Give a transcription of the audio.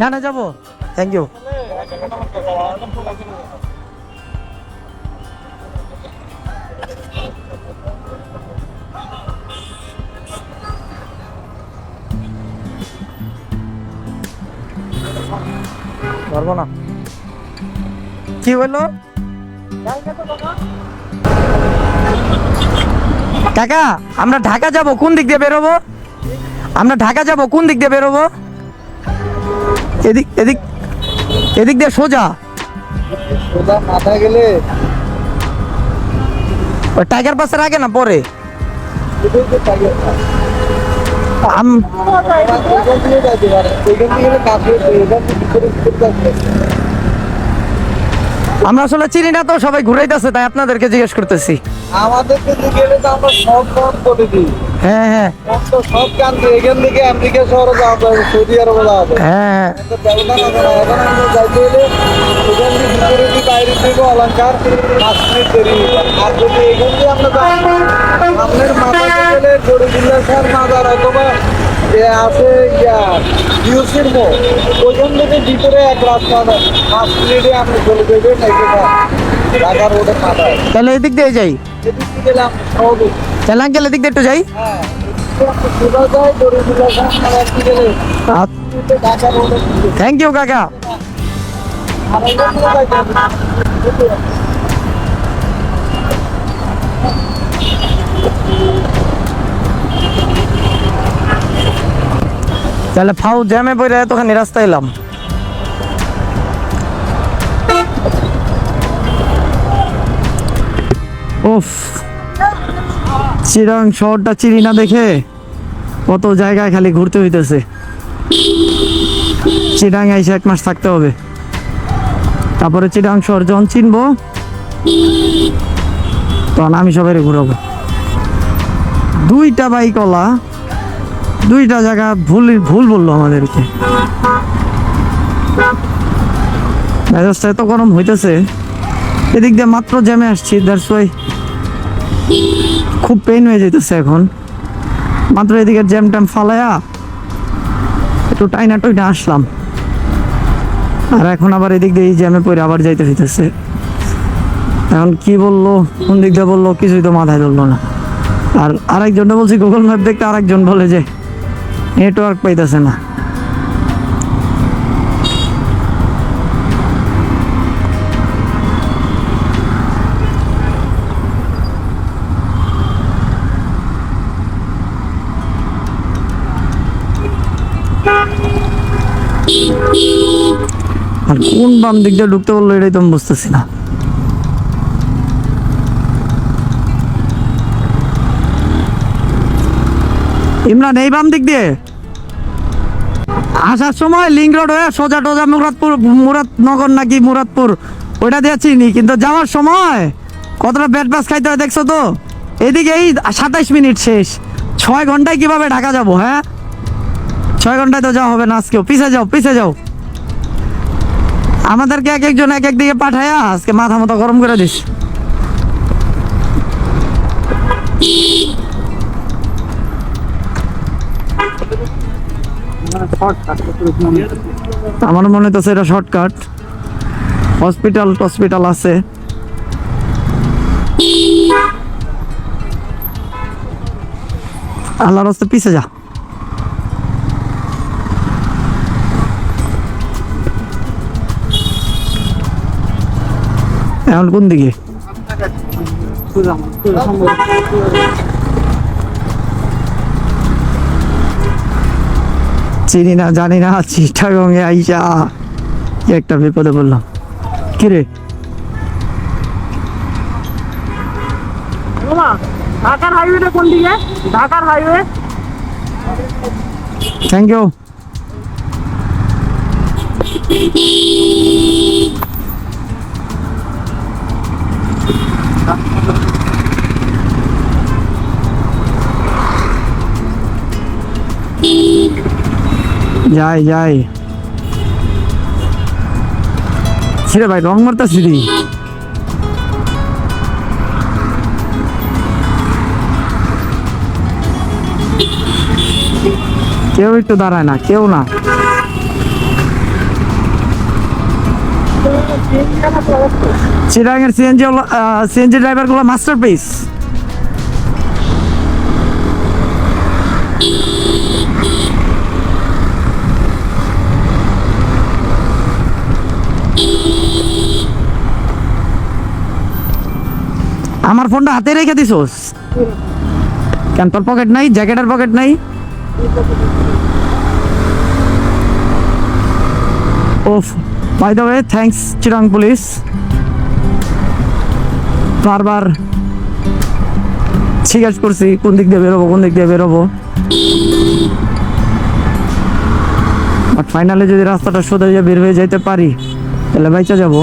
ডানে যাব। Thank you পারব না। কি হলো? কাকা আমরা ঢাকা যাব কোন দিক দিয়ে বেরোবো? আমরা ঢাকা যাব কোন দিক দিয়ে বেরোবো? এদিক এদিক এদিক দিয়ে সোজা। সোজা মাথা গেলে ওই টাইগার পাসের আগে না পরে। আম- আমরা আসলে চিনি না তো সবাই ঘুরাইতেছে তাই আপনাদেরকে জিজ্ঞেস করতেছি। আমাদেরকে গেলে তো আমরা সব করে দিই। হ্যাঁ হ্যাঁ। বন্ধ সব কান্দি এখান থেকে আমেরিকা শহরে যাওয়া যাবে সৌদি আরবে যাওয়া যাবে হ্যাঁ তো ব্যবধান আছে না এখন আমরা যাইতে হলে এখান থেকে ভিতরে দিয়ে বাইরে থেকে অলঙ্কার পাঁচ মিনিট দেরি আর যদি এখান আমরা সামনের মাথা গেলে জরিদুল্লাহ খান মাজার অথবা এ আছে ইয়া ইউসির মো। ওইখান থেকে ভিতরে এক রাস্তা আছে। পাঁচ মিনিটে আপনি চলে যাবেন এখানে ঢাকা রোডে মাথায় তাহলে এদিক দিয়ে যাই। এদিক থেকে গেলে আমরা সহজে তাহলে আঙ্কেল এদিক দিয়ে একটু যাই। হ্যাঁ সোজা যায় জরিদুল্লাহ খান মাজার থেকে গেলে ঢাকা রোডে থ্যাংক ইউ কাকা। তাহলে ফাউ জ্যামে পড়ে এতখানি রাস্তা এলাম। উফ, চিরাং শহরটা চিরি না দেখে কত জায়গায় খালি ঘুরতে হইতেছে। চিরাং এসে এক মাস থাকতে হবে। তারপরে চিরাং শহর যখন চিনবো, তখন আমি সবাই ঘুরাবো। দুইটা বাইকওয়ালা দুইটা জায়গা ভুল ভুল বলল আমাদেরকে। মেজাজটা এত গরম হইতেছে। এদিক দিয়ে মাত্র জ্যামে আসছি দ্যাটস ওয়াই খুব পেন হয়ে যেতেছে এখন। মাত্র এদিকে জ্যাম ট্যাম ফালায়া একটু টাইনা টইনা আসলাম। আর এখন আবার এদিক দিয়ে এই জ্যামে পড়ে আবার যাইতে হইতেছে। এখন কি বলল, কোন দিক দিয়ে বলল, কিছুই তো মাথায় ধরলো না। আর আরেকজনটা বলছি গুগল ম্যাপ দেখতে আরেকজন বলে যে নেটওয়ার্ক পাইতেছে না। আর কোন বাম দিক দিয়ে ঢুকতে বলল এটাই তো আমি বুঝতেছি না। ইমরান, এই বাম দিক দিয়ে। আসার সময় লিঙ্ক রোড হয়ে সোজা টোজা মুরাদপুর, মুরাদনগর নাকি মুরাদপুর, ওইটা দিয়ে চিনি, কিন্তু যাওয়ার সময় কতটা ব্যাট বাস খাইতে হয় দেখছ তো? এদিকে এই সাতাইশ মিনিট শেষ। ছয় ঘন্টায় কীভাবে ঢাকা যাব হ্যাঁ? ছয় ঘন্টায় তো যাওয়া হবে না আজকেও। পিছে যাও পিছে যাও। আমাদেরকে এক একজন এক এক দিকে পাঠায়া আজকে মাথা মতো গরম করে দিস। আমার মনে হইতেছে এটা শর্টকাট। হসপিটাল টসপিটাল আছে। আল্লাহর হস্তে পিছে যা। এখন কোন দিকে? চিনি না জানি না চিটাগংয়ে আইসা কি একটা বিপদে বললাম কিরে ঢাকার হাইওয়েটা কোন দিকে? ঢাকার হাইওয়ে থ্যাংক ইউ যাই যাই। ছিরে ভাই, রং মারতা সিঁড়ি কেউ একটু দাঁড়ায় না, কেউ না। চিরাঙের সিএনজি সিএনজি ড্রাইভারগুলো মাস্টার মাস্টারপিস আমার ফোনটা হাতে রেখে দিছোস? কেন, তোর পকেট নাই? জ্যাকেটের পকেট নাই? ওফ by the way thanks Chirang police বারবার জিজ্ঞাসা করছি, কোন দিক দিয়ে বেরোবো, কোন দিক দিয়ে বেরোবো? বাট ফাইনালি যদি রাস্তাটা সোজা বের হয়ে যাইতে পারি, তাহলে বাইচা যাব।